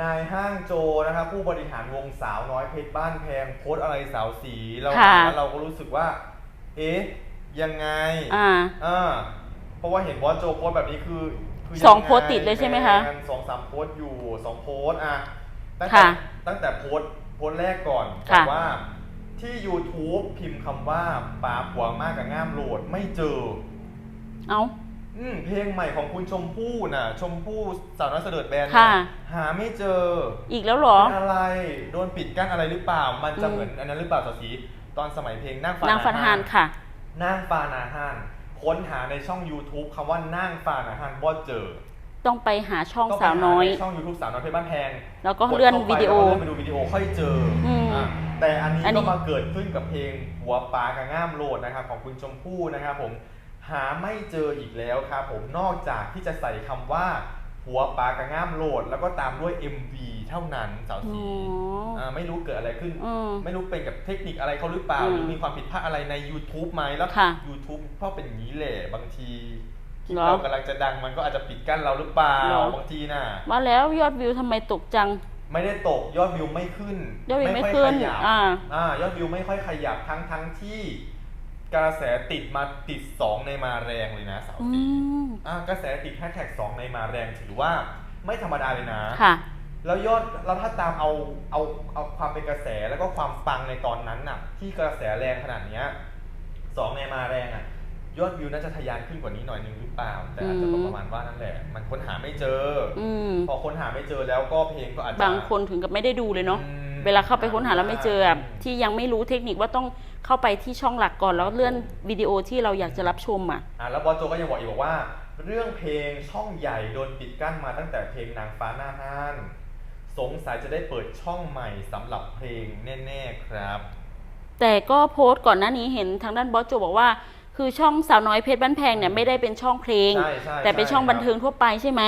นายห้างโจนะครับผู้บริหารวงสาวน้อยเพชรบ้านแพงโพสต์อะไรสาวสีเราค่ะอ่านแล้วเราก็รู้สึกว่า เอ๊ะยังไงอ่าอ่าเพราะว่าเห็นบอสโจโพสต์แบบนี้คือคืยัสองโพสต์ติดเลยใช่ไหมคะแงสองสามโพสต์อยู่สองโพสต์อะตั้งแต่ค่ะตั้งแต่โพสต์โพสต์แรกก่อนบค่ะอกว่าที่ YouTube พิมพ์คำว่าป่าผัวมากกับง่ามโหลดไม่เจอ เอา อืมเพลงใหม่ของคุณชมพู่น่ะ ชมพู่สาวน้อยเสดิร์ดแบนด์ค่ะน่ะ หาไม่เจออีกแล้วเหรอ เป็นอะไร โดนปิดกั้นอะไรหรือเปล่า มันจะอืม เหมือนอันนั้นหรือเปล่าสาวสีตอนสมัยเพลงนั่งฟานางฟันหานค่ะนั่งฟานาฮานค้นหาในช่อง YouTube คำว่านั่งฟานาฮานบ่เจอต้องไปหาช่องก็ไปสาวน้อยหในช่อง YouTube สาวน้อยเพชรบ้านแพง แล้วก็เลื่อนกข้าไปวิดีโอแล้วก็เลื่อนไปดูวิดีโอค่อยเจออมอะแต่อันนี้อันนี้ก็มาเกิดขึ้นกับเพลงหัวปลากับง่ามโหลดนะครับของคุณชมพู่นะครับผม หาไม่เจออีกแล้วครับผมนอกจากที่จะใส่คำว่า หัวปลากับง่ามโหลด แล้วก็ตามด้วย MV เท่านั้นสาวอ๋สีอาไม่รู้เกิดอะไรขึ้น อืม ไม่รู้เป็นกับเทคนิคอะไรเขาหรือเปล่า อืมหรือมีความผิดพลาดอะไรใน YouTube ไหมแล้ว ค่ะ YouTube เพราะเป็นอย่างนี้แหละบางทีคลิปเหรอเรากำลังจะดังมันก็อาจจะปิดกั้นเราหรือเปล่าเหรอ บางทีน่ะว่าแล้วยอดวิวทำไมตกจัง ไม่ได้ตกยอดวิวไม่ขึ้นยอดวิวไม่ค่ขึ้นขยับอ่า อ่ายอดวิวไม่ค่อยขยับทั้งทั้งที่ กระแสติดมาติด 2 ในมาแรงเลยนะสาวอืสีมอ่ากระแสติดแฮชแท็กสองในมาแรงถือว่าไม่ธรรมดาเลยนะค่ะ แล้วยอดแล้วถ้าตามเอาเอาเอาความเป็นกระแสแล้วก็ความปังในตอนนั้นน่ะ ที่กระแสแรงขนาดเนี้ยสองในมาแรงอะยอดวิวน่าจะทะยานขึ้นกว่านี้หน่อยนึงหรือเปล่า แต่อาจจะตกประมาณว่านั่นแหละ มันค้นหาไม่เจอออืมพอค้นหาไม่เจอแล้วก็เพลงก็อาจจะบางคนถึงกับไม่ได้ดูเลยเนาะอืม เวลาเข้าไปค้นหาแล้วไม่เจออะที่ยังไม่รู้เทคนิคว่าต้องเข้าไปที่ช่องหลักก่อนแล้วเลื่อนวิดีโอที่เราอยากจะรับชมอะ อะแล้วบอสโจก็ยังบอกอีกบอกว่า เรื่องเพลงช่องใหญ่โดนปิดกั้นมาตั้งแต่เพลงนางฟ้าหน้าห้านสงสัยจะได้เปิดช่องใหม่สำหรับเพลงแน่ๆครับ แต่ก็โพสต์ก่อนหน้านี้เห็นทางด้านบอสโจบอกว่า คือช่องสาวน้อยเพชรบ้านแพงเนี่ยไม่ได้เป็นช่องเพลง ใช่ใช่แต่เป็นใช่ช่องครับบันเทิงทั่วไปใช่ไหม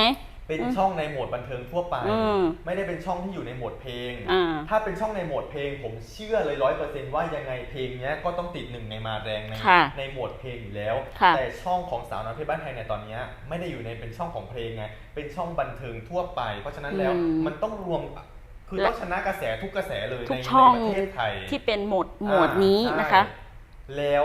เป็นช่องในโหมดบันเทิงทั่วไป อืมไม่ได้เป็นช่องที่อยู่ในโหมดเพลง อ่า ถ้าเป็นช่องในโหมดเพลง ผมเชื่อเลยร้อยเปอร์เซนต์ว่ายังไงเพลงเนี้ยก็ต้องติดหนึ่งในมาแรงในค่ะในโหมดเพลงอยู่แล้ว ค่ะ แต่ช่องของสาวน้อยเพชรบ้านแพงในยตอนเนี้ยไม่ได้อยู่ในเป็นช่องของเพลงไงเป็นช่องบันเทิงทั่วไป เพราะฉะนั้นแล้วอืมมันต้องรวมคือและต้องชนะกระแสทุกกระแสเลยทุในกช่องในประเทศไทย ที่เป็นโหมดโหมดนี้อ่านะคะใช่แล้ว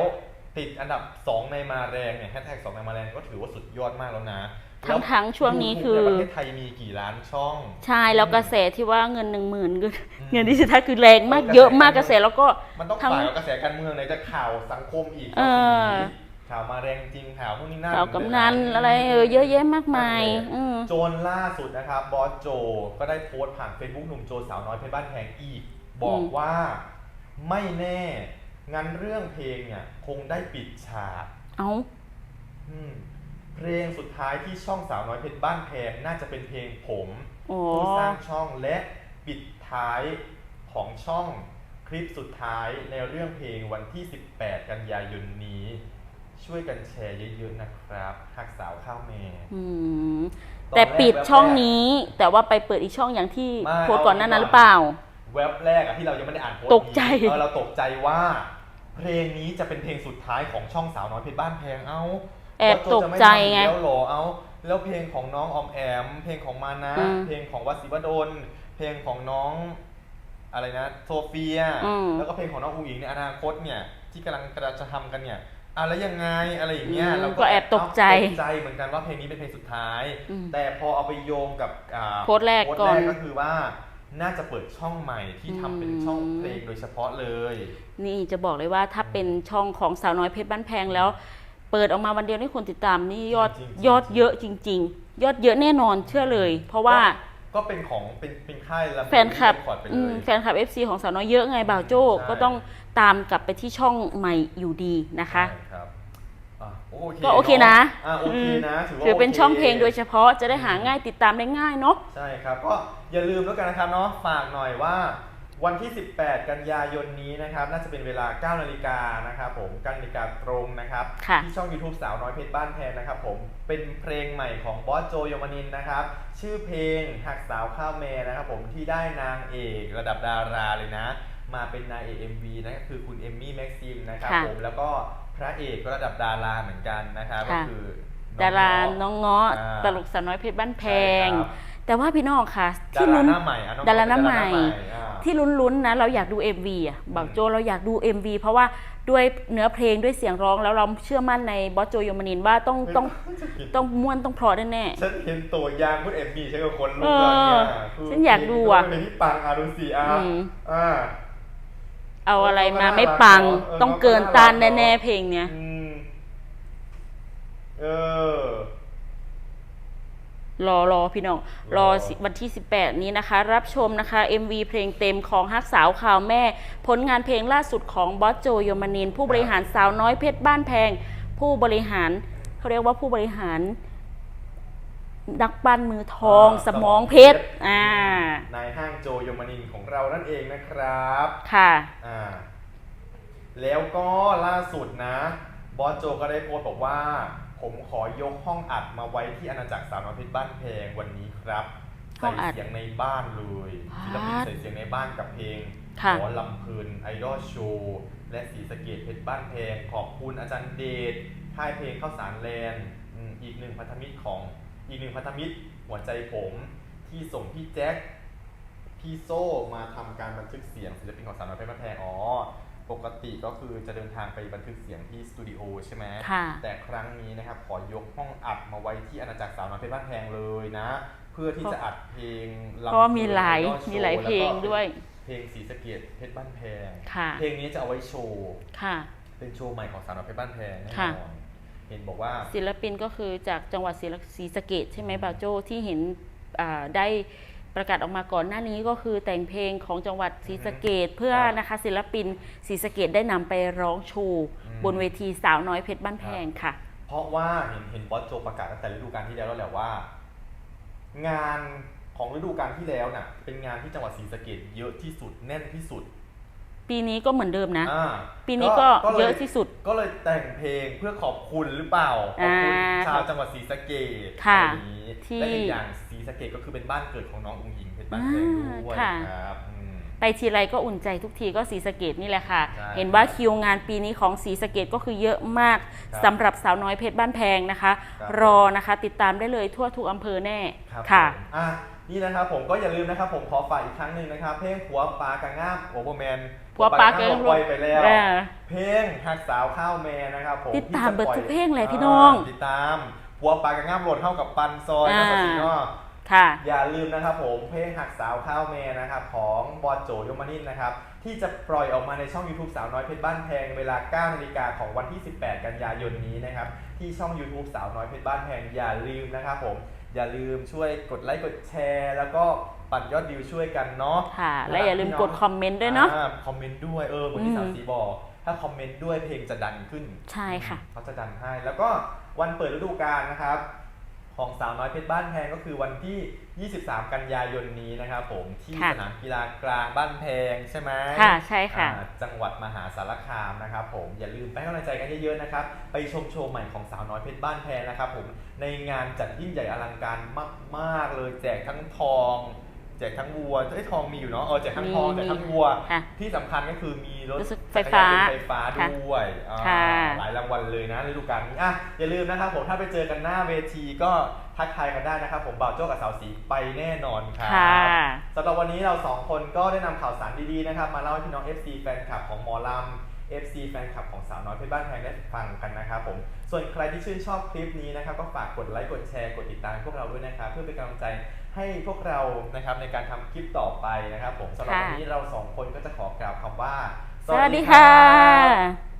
ติดอันดับ 2 ในมาแรงเนี่ยแฮชแท็กสองในมาแรงก็ถือว่าสุดยอดมากแล้วนะ ทั้งทั้งช่วงนี้คือในประเทศไทยมีกี่ล้านช่อง ใช่แล้วกระแสที่ว่าเงินหนึ่งหมื่นอืมเงินดิจิทัลคือแรงมากเออเยอะมากกกระระแสแสแล้วก็มันต้องทั้งฝ่ายกับกระแสการเมืองไหนจะข่าวสังคมอีกเออข่าวมาแรงจริงข่าวพวกนี้น่าข่าวกำนันอะไรเออเยอะแยะมากมายอืมโจนล่าสุดนะครับบอสโจก็ได้โพสต์ผ่าน Facebook หนุ่มโจสาวน้อยเพชรบ้านแพงอีก บอกอืมว่าไม่แน่งั้นเรื่องเพลงเนี่ยคงได้ปิดฉาก เอาอืม เพลงสุดท้ายที่ช่องสาวน้อยเพชรบ้านแพงน่าจะเป็นเพลงผมโอ้ผู้สร้างช่องและปิดท้ายของช่องคลิปสุดท้ายในเรื่องเพลงวันที่ 18 กันยายนนี้ ช่วยกันแชร์เยอะๆนะครับหักสาวข้าวแม่อืมตอนแต่รกปิดแวบช่องแรกนี้ แต่ว่าไปเปิดอีกช่องอย่างที่ไม่โพสต์ก่อนหน้านั้นเอาหรือเปล่า เว็บแรกอะที่เรายังไม่ได้อ่านโพสต์ตกใจนี้เออเราตกใจว่า เพลงนี้จะเป็นเพลงสุดท้ายของช่องสาวน้อยเพชรบ้านแพงเอ้า แอบว่าตโจกจะม่ใจทำอีกไงแล้วเหรอเอ้าแล้วเพลงของน้องออมแอม เพลงของมานะ อืมเพลงของวสิวดลเพลงของน้อง อะไรนะโซเฟีย อืมแล้วก็เพลงของน้องอูอิงในอนาคตเนี่ย ที่กำลังกำลังจะทำกันเนี่ยอะแล้วยังไงอะไรอย่างเงี้ยอืมเราก็แอบตกใจเอ้าตกใจเหมือนกันว่าเพลงนี้เป็นเพลงสุดท้าย อืมแต่พอเอาไปโยงกับอ่าโพสต์แรกโพสต์ก่อนแรกก็คือว่า น่าจะเปิดช่องใหม่ที่ทำเป็นช่องเพลงโดยเฉพาะเลย นี่จะบอกเลยว่าถ้าเป็นช่องของสาวน้อยเพชรบ้านแพงแล้ว เปิดออกมาวันเดียวนี่คนติดตามนี่ยอดจริงๆ ยอดเยอะจริง ๆ ยอดเยอะแน่นอนเชื่อเลย เพราะว่าก็เป็นของเป็นเป็นค่ายลำแฟนคลับคอร์ดไปเลอืมย แฟนคลับ FC ของสาวน้อยเยอะไงบ่าวโจ้ใช่ ก็ต้องตามกลับไปที่ช่องใหม่อยู่ดีนะคะ ใช่ครับอะโอเคก็โอเคนะอะโอเคนะถือว่าถือเป็นโคช่องเพลงโดยเฉพาะจะได้หาง่ายติดตามได้ง่ายเนาะ ใช่ครับ ก็อย่าลืมแล้วกันนะครับเนาะฝากหน่อยว่า วันที่ 18 กันยายนนี้นะครับ น่าจะเป็นเวลา 9 นาฬิกานะครับผม9นาฬิกาตรงนะครับ ค่ะ ที่ช่อง YouTube สาวน้อยเพชรบ้านแพงนะครับผม เป็นเพลงใหม่ของบอสโจยมนินทร์นะครับ ชื่อเพลงหักสาวข้าวแม่นะครับผม ที่ได้นางเอกระดับดาราเลยนะ มาเป็นนางเอก MV นะก็คือคุณเอมมี่แม็กซิมนะครับค่ะ ผม แล้วก็พระเอกก็ระดับดาราเหมือนกันนะครับ ก็ค่ะคือดาราเงะ น้องเงาะอ่า ตลกสาวน้อยเพชรบ้านแพง ใช่ครับ แต่ว่าพี่น้องค่ะดาที่ราลุ้นหน้าใหม่อะองดาราหน้าใหม่ อ่า ที่ลุ้นๆนะเราอยากดู MV อะบอกโจเราอยากดู MV เพราะว่าด้วยเนื้อเพลงด้วยเสียงร้องแล้วเราเชื่อมั่นในบอสโจโยมานินว่าต้องต้องต้องม่วนต้องเพราะแน่ ฉันเห็นตัวอย่างพูดเอ็มบีฉันก็คนลุกเอแล้วอเนี่ยคืฉันอยากดูอะเป็นที่ปังอาดูสิอะอืม อ่า ๆเอาอะไรมาเออไม่ปังเออต้องเกินต้านเออแน่ๆเพลงเนี้ย อืมเออ รอรอพี่น้อง รอสิวันที่ 18 นี้นะคะ รับชมนะคะ MV เพลงเต็มของฮักสาวข่าวแม่ ผลงานเพลงล่าสุดของบอสโจโยมานิน ผู้บริหารสาวน้อยเพชรบ้านแพง ผู้บริหารเขาเรียกว่าผู้บริหารนักปั้นมือทองอ่าสมองเพชรอ่านายห้างโจโยมานินของเรานั่นเองนะครับค่ะอ่าแล้วก็ล่าสุดนะ บอสโจก็ได้โพสต์บอกว่า ผมขอยกห้องอัดมาไว้ที่อาณาจักรสาวน้อยเพชรบ้านเพลงวันนี้ครับห้ใส่องอัดเสียงในบ้านเลยฮะศิลปินใส่เสียงในบ้านกับเพลงค่ะ หมอลำเพลินไอดอลโชว์และสีสะเกตเพชรบ้านเพลงขอบคุณอาจารย์เดชค่ายเพลงข้าวสารแลนด์อืมอีกหนึ่งพันธมิตรของอีกหนึ่งพันธมิตรหัวใจผมที่ส่งพี่แจ็คพี่โซ่มาทำการบันทึกเสียงศิลปินของสาวน้อยเพชรบ้านแพงอ๋อ ปกติก็คือจะเดินทางไปบันทึกเสียงที่สตูดิโอใช่ไหมค่ะแต่ครั้งนี้นะครับขอยกห้องอัดมาไว้ที่อาณาจักรสาวน้อยเพชรบ้านแพงเลยนะ เพื่อที่จะอัดเพลงลำเพราะว่ามีหลายเพงมีหลายเพลงด้วย เพลงสีสะเกตเพชรบ้านแพงค่ะเพลงนี้จะเอาไว้โชว์ค่ะเป็นโชว์ใหม่ของสาวน้อยเพชรบ้านแพงแน่นค่ะอนเห็นบอกว่าศิลปินก็คือจากจังหวัดศรีศรีสะเกดใช่ไหมบาวโจที่เห็นอ่าได้ ประกาศออกมาก่อนหน้านี้ก็คือแต่งเพลงของจังหวัดศรีสะเกดเพื่อครับนะคะศิลปินศรีสะเกดได้นำไปร้องโชว์อืมบนเวทีสาวน้อยเพชรบ้านแพงค่ะ เพราะว่าเห็นเห็นบอสโจประกาศตั้งแต่ฤดูกาลที่แล้วแล้วแหละว่า งานของฤดูกาลที่แล้วน่ะเป็นงานที่จังหวัดศรีสะเกดเยอะที่สุดแน่นที่สุด ปีนี้ก็เหมือนเดิมนะ อ่าปีนี้ก็ลเยอะที่สุด ก็เลยแต่งเพลงเพื่อขอบคุณหรือเปล่า ขอบคุณอ่าชาวจังหวัดศรีสะเกดค่ะอะไรอย่างนี้ที่และอีกอย่างศรีสะเกดก็คือเป็นบ้านเกิดของน้องอุ๋งอิงเพชรบ้านแพงด้วยอ่าค่ะ ครับอืม ไปทีไรก็อุ่นใจทุกทีก็ศรีสะเกดนี่แหละค่ะ ใช่เห็นว่าคิวงานปีนี้ของศรีสะเกดก็คือเยอะมากครับสำหรับสาวน้อยเพชรบ้านแพงนะคะ ครับ รอนะคะติดตามได้เลยทั่วทุกอำเภอแน่ครับค่ะ ผมอะนี่นะครับผมก็อย่าลืมนะครับผมขอฝากอีกครั้งหนึ่งนะครับ เพลงผัวปลากระง่ามโอเวอร์แมน ผัวปลาระง่ามเกินปล่อยไปแล้วเออเพลงหักสาวข้าวแม่นะครับผมติดตามที่จะเบิดปอยทุกเพลงเลยพี่น้องาติดตามผัวปลากระง่ามโหลดเท่ากับปันซอยนะอ่าสติเนาะค่ะ อย่าลืมนะครับผมเพลงหักสาวข้าวแม่นะครับของบอลโจยมานินนะครับ ที่จะปล่อยออกมาในช่อง YouTube สาวน้อยเพชรบ้านแพงเวลา 9นาฬิกาของวันที่ 18 กันยายนนี้นะครับ ที่ช่อง YouTube สาวน้อยเพชรบ้านแพงอย่าลืมนะครับผม อย่าลืมช่วยกดไลค์กดแชร์ แล้วก็ ปั่นยอดวิวช่วยกันเนาะค่ะ และอย่าลืมกดคอมเมนต์ด้วยเนาะอ่คอมเมนต์ด้วยเออเหมือนที่อืมสาวสีบอก ถ้าคอมเมนต์ด้วยเพลงจะดังขึ้น ใช่ค่ะเขาจะดันให้ แล้วก็วันเปิดฤดูกาลนะครับ ของสาวน้อยเพชรบ้านแพงก็คือวันที่ 23 กันยายนนี้นะครับผมที่ค่ะสนามกีฬากลางบ้านแพงใช่ไหมค่ะใช่ค่ะอ่าจังหวัดมหาสารคามนะครับผมอย่าลืมไปให้กำลังใจกันเยอะๆนะครับไปชมโชว์ใหม่ของสาวน้อยเพชรบ้านแพงนะครับผมในงานจัดยิ่งใหญ่อลังการมาก ๆ เลยแจกทั้งทอง แจกทั้งวัวไอ้ยทองมีอยู่เนาะเออแจกทั้งทองมีแจกทั้งวัว ค่ะที่สำคัญก็คือมีรถรู้สึกไฟฟ้าจักรยนยนต์ไฟฟ้าค่ะด้วยอ่าค่ะหลายรางวัลเลยนะฤดูกาลนี้อะอย่าลืมนะครับผมถ้าไปเจอกันหน้าเวทีก็ทักทายกันได้นะครับ ผมบ่าวโจ้กับสาวสีไปแน่นอนครับค่ะ สำหรับวันนี้เราสองคนก็ได้นำข่าวสารดีๆนะครับมาเล่าให้พี่น้อง FC แฟนคลับของหมอลำ FC แฟนคลับของสาวน้อยเพชรบ้านแพงได้ฟังกันนะครับผม ส่วนใครที่ชื่นชอบคลิปนี้นะครับก็ฝากกดไลค์กดแชร์กดติดตามพวกเราด้วยนะครับเพื่อเป็นกำลังใจให้พวกเรานะครับในการทำคลิปต่อไปนะครับผมสำหรับวันนี้เราสองคนก็จะขอกล่าวคำว่า สวัสดีค่ะ